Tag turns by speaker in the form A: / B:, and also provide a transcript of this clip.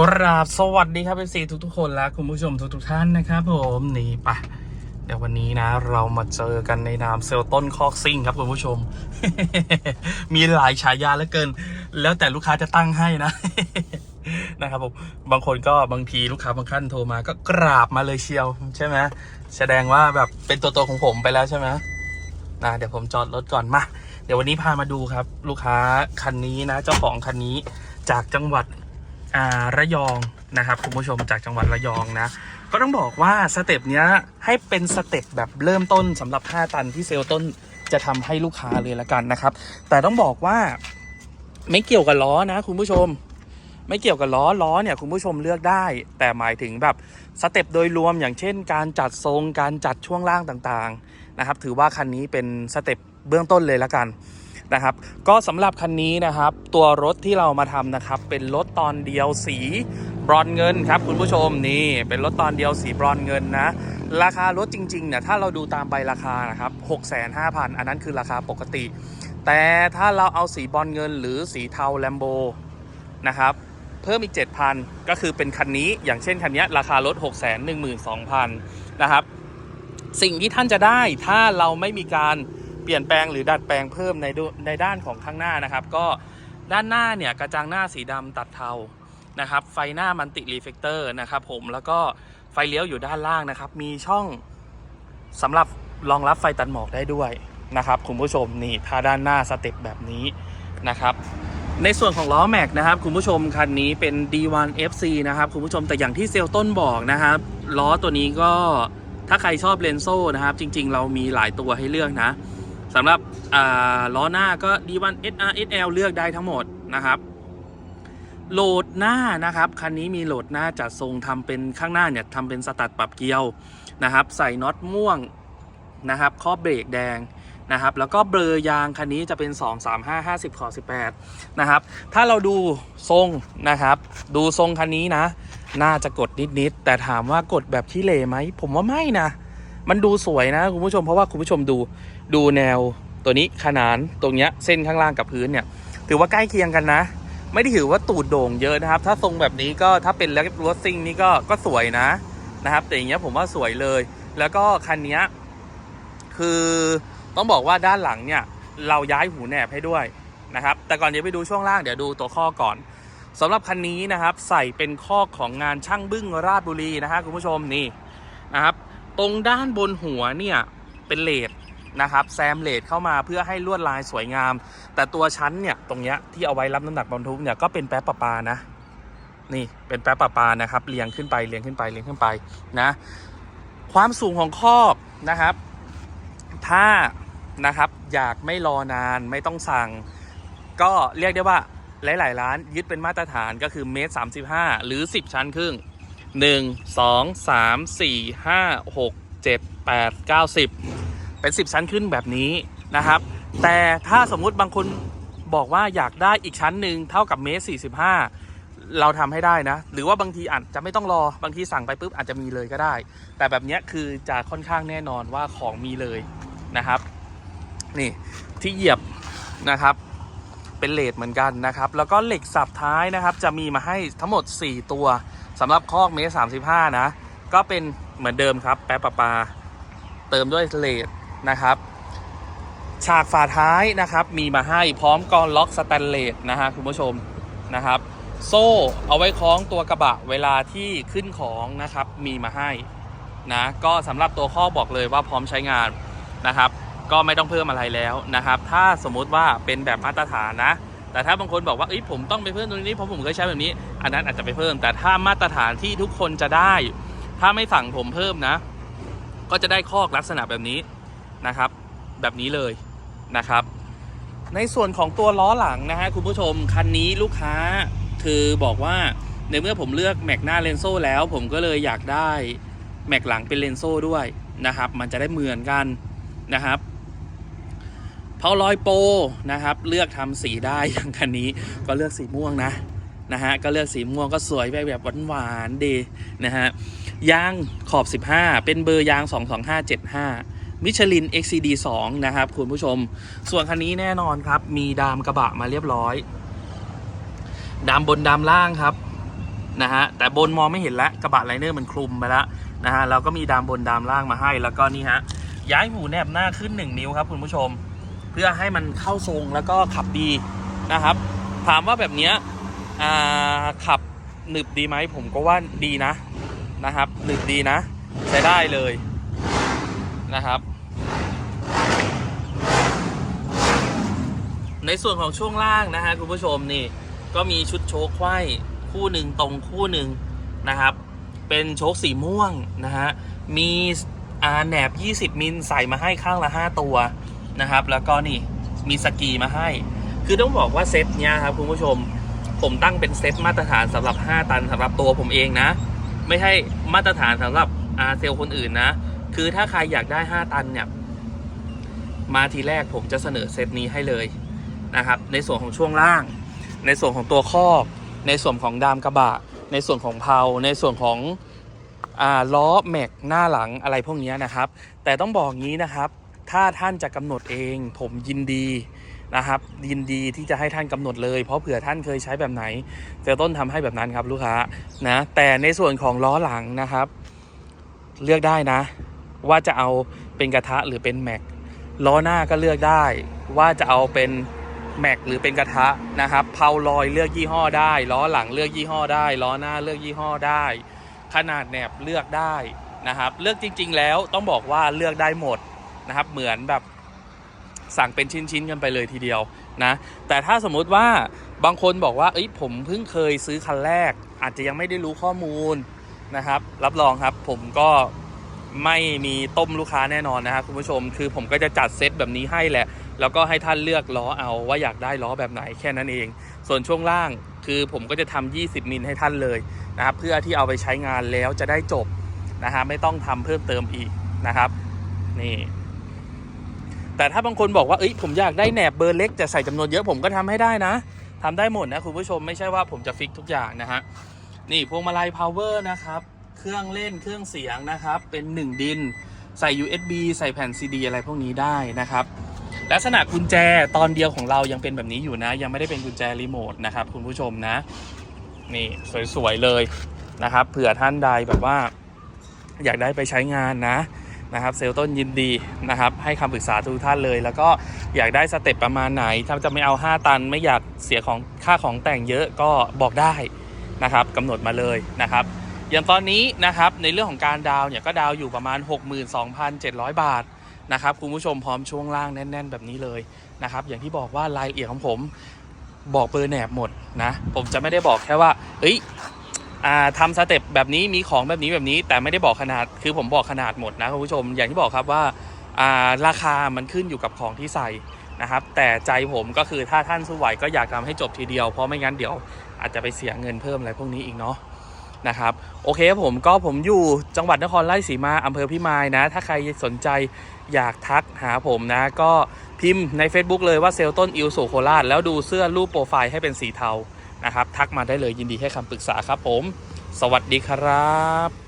A: กราบสวัสดีครับเป็นสีทุกทุกๆคนและคุณผู้ชมทุกทุกๆท่านนะครับผมนี่ปะเดี๋ยววันนี้นะ เรามาเจอกันในนามเซลต้นคอกซิ่งครับคุณผู้ชม มีหลายฉายาเหลือเกิน แล้วแต่ลูกค้าจะตั้งให้นะนะครับผมบางคนก็บางทีลูกค้าบางท่านโทรมาก็กราบมาเลยเชียวใช่ไหมแสดงว่าแบบเป็นตัวตนของผมไปแล้วใช่ไหมนะเดี๋ยวผมจอดรถก่อนมาเดี๋ยววันนี้พามาดูครับ ลูกค้าคันนี้นะ เจ้าของคันนี้จากจังหวัด ระยองนะครับคุณผู้ชมจากจังหวัดระยองนะก็ต้องบอกว่าสเต็ปเนี้ยให้เป็นสเต็ปแบบเริ่มต้นสำหรับ 5 ตันที่เซลล์ต้นจะทำให้ลูกค้าเลยละกันนะครับ แต่ต้องบอกว่าไม่เกี่ยวกับล้อนะคุณผู้ชม ไม่เกี่ยวกับล้อล้อเนี่ยคุณผู้ชมเลือกได้ แต่หมายถึงแบบสเต็ปโดยรวมอย่างเช่น การจัดทรงการจัดช่วงล่างต่างๆนะครับ ถือว่าคันนี้เป็นสเต็ปเบื้องต้นเลยละกัน นะครับ ก็สำหรับคันนี้นะครับ ตัวรถที่เรามาทำนะครับ เป็นรถตอนเดียวสีบรอนเงินครับคุณผู้ชมนี่เป็นรถตอนเดียวสีบรอนเงินนะ ราคารถจริงๆเนี่ยถ้าเราดูตามใบราคานะครับ65,000 อันนั้นคือราคาปกติ แต่ถ้าเราเอาสีบรอนเงิน หรือสีเทาแลมโบนะครับเพิ่มอีก 7,000 ก็คือเป็นคันนี้อย่างเช่นคันนี้ราคารถ 612,000 นะครับ สิ่งที่ท่านจะได้ถ้าเราไม่มีการ เปลี่ยนแปลงหรือดัดแปลงเพิ่มในดูในด้านของข้างหน้านะครับ ก็ด้านหน้าเนี่ยกระจังหน้าสีดำตัดเทานะครับ ไฟหน้ามันติรีเฟกเตอร์นะครับ ผมแล้วก็ไฟเลี้ยวอยู่ด้านล่างนะครับ มีช่องสำหรับรองรับไฟตัดหมอกได้ด้วยนะครับคุณผู้ชมนี่ถ้าด้านหน้าสเต็ปแบบนี้นะครับในส่วนของล้อแม็กนะครับคุณผู้ชมคันนี้เป็น D1 FC นะครับคุณผู้ชมแต่อย่างที่เซลต้นบอกนะครับล้อตัวนี้ก็ถ้าใครชอบเลนโซ่นะครับ จริง ๆ เรามีหลายตัวให้เลือกนะ สำหรับล้อหน้าก็ D1 SR SL เลือกได้ทั้งหมดนะครับ โหลดหน้านะครับ คันนี้มีโหลดหน้าจัดทรงทำเป็นข้างหน้าเนี่ยทำเป็นสตัดปรับเกลียวนะครับ ใส่น็อตม่วงนะครับครอบเบรกแดงนะครับ แล้วก็เบลอยางคันนี้จะเป็น 2 3 5 50ขอ18 นะครับ ถ้าเราดูทรงนะครับ ดูทรงคันนี้นะ น่าจะกดนิดๆ แต่ถามว่ากดแบบขี้เหร่ไหม ผมว่าไม่นะ มันดูสวยนะคุณผู้ชม เพราะว่าคุณผู้ชมดู ดูแนวตัวนี้ขนานตรงเนี้ยเส้นข้างล่างกับพื้นเนี่ย ถือว่าใกล้เคียงกันนะ ไม่ได้ถือว่าตูดโด่งเยอะนะครับ ถ้าทรงแบบนี้ก็ถ้าเป็นแล้วรถซิ่งนี่ก็ก็สวยนะนะครับ แต่อย่างเงี้ยผมว่าสวยเลย แล้วก็คันเนี้ยคือต้องบอกว่าด้านหลังเนี่ย เราย้ายหูแหนบให้ด้วยนะครับ แต่ก่อนเดี๋ยวไปดูช่วงล่างเดี๋ยวดูตัวข้อก่อนสำหรับคันนี้นะครับ ใส่เป็นข้อของงานช่างบึ้งราชบุรีนะฮะคุณผู้ชมนี่นะครับ ตรงด้านบนหัวเนี่ยเป็นเลด นะครับแซมเลดเข้ามาเพื่อให้ลวดลายสวยงาม แต่ตัวชั้นเนี่ยตรงเนี้ยที่เอาไว้รับน้ำหนักบรรทุกเนี่ยก็เป็นแป๊บประปานะนี่เป็นแป๊บประปานะครับเรียงขึ้นไปเรียงขึ้นไปเรียงขึ้นไปนะความสูงของคอกนะครับ ถ้านะครับอยากไม่รอนานไม่ต้องสั่ง ก็เรียกได้ว่าหลาย ๆ ร้านยึดเป็นมาตรฐานก็คือเมตรสามสิบห้าหรือ 10 ชั้นครึ่ง 1 2 3 4 5 6 7 8 9 10 เป็น 10 ชั้นขึ้นแบบนี้นะครับ แต่ถ้าสมมุติบางคนบอกว่าอยากได้อีกชั้นหนึ่งเท่ากับเมตร45 เราทำให้ได้นะ หรือว่าบางทีอาจจะไม่ต้องรอบางทีสั่งไปปุ๊บอาจจะมีเลยก็ได้ แต่แบบนี้คือจะค่อนข้างแน่นอนว่าของมีเลยนะครับ นี่ที่เหยียบนะครับเป็นเลดเหมือนกันนะครับ แล้วก็เหล็กสับท้ายนะครับ จะมีมาให้ทั้งหมด 4 ตัวสำหรับคอกเมตร35 นะ ก็เป็นเหมือนเดิมครับ แป๊บปะปาเติมด้วยเลด นะครับฉากฝาท้ายนะครับมีมาให้พร้อมกรอนล็อกสแตนเลสนะฮะคุณผู้ชมนะครับ โซ่เอาไว้คล้องตัวกระบะเวลาที่ขึ้นของนะครับมีมาให้นะก็สำหรับตัวข้อบอกเลยว่าพร้อมใช้งานนะครับ ก็ไม่ต้องเพิ่มอะไรแล้วนะครับ ถ้าสมมุติว่าเป็นแบบมาตรฐานนะ แต่ถ้าบางคนบอกว่าเอ้ยผมต้องไปเพิ่มตรงนี้เพราะผมเคยใช้แบบนี้ อันนั้นอาจจะไปเพิ่ม แต่ถ้ามาตรฐานที่ทุกคนจะได้ ถ้าไม่สั่งผมเพิ่มนะ ก็จะได้คอกลักษณะแบบนี้ นะครับ แบบนี้เลยนะครับ ในส่วนของตัวล้อหลังนะฮะคุณผู้ชมคันนี้ลูกค้าคือบอกว่าในเมื่อผมเลือกแม็กหน้าเลนโซ่แล้ว ผมก็เลยอยากได้แม็กหลังเป็นเลนโซ่ด้วยนะครับ มันจะได้เหมือนกันนะครับเพาลอยโปนะครับ เลือกทำสีได้อย่างคันนี้ก็เลือกสีม่วงนะนะฮะก็เลือกสีม่วงก็สวยไปแบบหวานๆดีนะฮะยางขอบ 15 เป็นเบอร์ยาง 22575 มิชลิน XCD 2 นะครับ คุณผู้ชม ส่วนคันนี้แน่นอนครับ มีดามกระบะมาเรียบร้อย ดามบนดามล่างครับนะฮะแต่บนมองไม่เห็นแล้วกระบะไลเนอร์มันคลุมไปแล้วนะฮะเราก็มีดามบนดามล่างมาให้ แล้วก็นี่ฮะย้ายหูแนบหน้าขึ้น 1 นิ้วครับ คุณผู้ชม เพื่อให้มันเข้าทรงแล้วก็ขับดีนะครับ ถามว่าแบบนี้ขับหนึบดีไหมผมก็ว่าดีนะนะครับหนึบดีนะ ใช้ได้เลย นะครับ ในส่วนของช่วงล่างนะฮะคุณผู้ชมนี่ก็มีชุดโชคไขว้คู่หนึ่งตรงคู่หนึ่งนะครับ เป็นโชคสีม่วงนะฮะมีอาแหนบ 20 มิลใส่มาให้ข้างละ 5 ตัวนะครับ แล้วก็นี่มีสกีมาให้ คือต้องบอกว่าเซตเนี้ยครับคุณผู้ชมผมตั้งเป็นเซตมาตรฐานสำหรับ 5 ตันสำหรับตัวผมเองนะ ไม่ใช่มาตรฐานสำหรับอาเซลคนอื่นนะ คือถ้าใครอยากได้ 5 ตันเนี่ย มาทีแรกผมจะเสนอเซตนี้ให้เลยนะครับ ในส่วนของช่วงล่าง ในส่วนของตัวครอบในส่วนของดามกระบะ ในส่วนของเพลาในส่วนของอ่าล้อแม็กหน้าหลังอะไรพวกนี้นะครับ แต่ต้องบอกงี้นะครับ ถ้าท่านจะกำหนดเองผมยินดีนะครับ ยินดีที่จะให้ท่านกำหนดเลย เพราะเผื่อท่านเคยใช้แบบไหนเซลต้นทำให้แบบนั้นครับลูกค้านะแต่ในส่วนของล้อหลังนะครับ เลือกได้นะ ว่าจะเอาเป็นกระทะหรือเป็นแม็กล้อหน้าก็เลือกได้ ว่าจะเอาเป็นแม็กหรือเป็นกระทะนะครับเพาลอยเลือกยี่ห้อได้ ล้อหลังเลือกยี่ห้อได้ล้อหน้าเลือกยี่ห้อได้ ขนาดแหนบเลือกได้นะครับ เลือกจริง ๆ แล้วต้องบอกว่าเลือกได้หมดนะครับ เหมือนแบบสั่งเป็นชิ้นๆกันไปเลยทีเดียวนะ แต่ถ้าสมมุติว่าบางคนบอกว่า เอ้ยผมเพิ่งเคยซื้อคันแรก อาจจะยังไม่ได้รู้ข้อมูลนะครับ รับรองครับผมก็ ไม่มีต้มลูกค้าแน่นอนนะครับคุณผู้ชมคือผมก็จะจัดเซตแบบนี้ให้แหละ แล้วก็ให้ท่านเลือกล้อเอาว่าอยากได้ล้อแบบไหนแค่นั้นเอง ส่วนช่วงล่างคือผมก็จะทำ20 มิลให้ท่านเลยนะครับเพื่อที่เอาไปใช้งานแล้วจะได้จบนะฮะไม่ต้องทำเพิ่มเติมอีกนะครับนี่แต่ถ้าบางคนบอกว่าเอ้ยผมอยากได้แหนบเบอร์เล็กจะใส่จำนวนเยอะผมก็ทำให้ได้นะทำได้หมดนะคุณผู้ชมไม่ใช่ว่าผมจะฟิกทุกอย่างนะฮะนี่พวงมาลัย power นะครับ เครื่องเล่นเครื่องเสียงนะครับ เป็น 1 ดิน ใส่ USB ใส่แผ่น CD อะไรพวกนี้ได้นะครับ ลักษณะกุญแจตอนเดียวของเรายังเป็นแบบนี้อยู่นะ ยังไม่ได้เป็นกุญแจรีโมทนะครับคุณผู้ชมนะ นี่สวยๆเลยนะครับเผื่อท่านใดแบบว่า อยากได้ไปใช้งานนะนะครับเซลต้นยินดีนะครับให้คำปรึกษาทุกท่านเลย แล้วก็อยากได้สเต็ปประมาณไหน ถ้าจะไม่เอา 5 ตันไม่อยากเสียของค่าของแต่งเยอะก็บอกได้นะครับกำหนดมาเลยนะครับ อย่างตอนนี้นะครับในเรื่องของการดาวเนี่ยก็ดาวอยู่ประมาณ 62,700 บาทนะครับคุณผู้ชมพร้อมช่วงล่างแน่น ๆ แบบนี้เลยนะครับอย่างที่บอกว่ารายละเอียดของผมบอกเบอร์แหนบหมดนะผมจะไม่ได้บอกแค่ว่าเอ้ยอ่าทำสเต็ปแบบนี้มีของแบบนี้แบบนี้ แต่ไม่ได้บอกขนาดคือผมบอกขนาดหมดนะคุณผู้ชมอย่างที่บอกครับว่าอ่าราคามันขึ้นอยู่กับของที่ใส่นะครับ แต่ใจผมก็คือถ้าท่านสู้ไหวก็อยากทำให้จบทีเดียวเพราะไม่งั้นเดี๋ยวอาจจะไปเสียเงินเพิ่มอะไรพวกนี้อีกเนาะ นะครับโอเคครับผมก็ผมอยู่จังหวัดนครราชสีมาอำเภอพิมายนะ ถ้าใครสนใจอยากทักหาผมนะ ก็พิมพ์ใน Facebook เลยว่าเซลต้นอิวสุโคราชแล้วดูเสื้อรูปโปรไฟล์ให้เป็นสีเทานะครับ ทักมาได้เลยยินดีให้คำปรึกษาครับผม สวัสดีครับ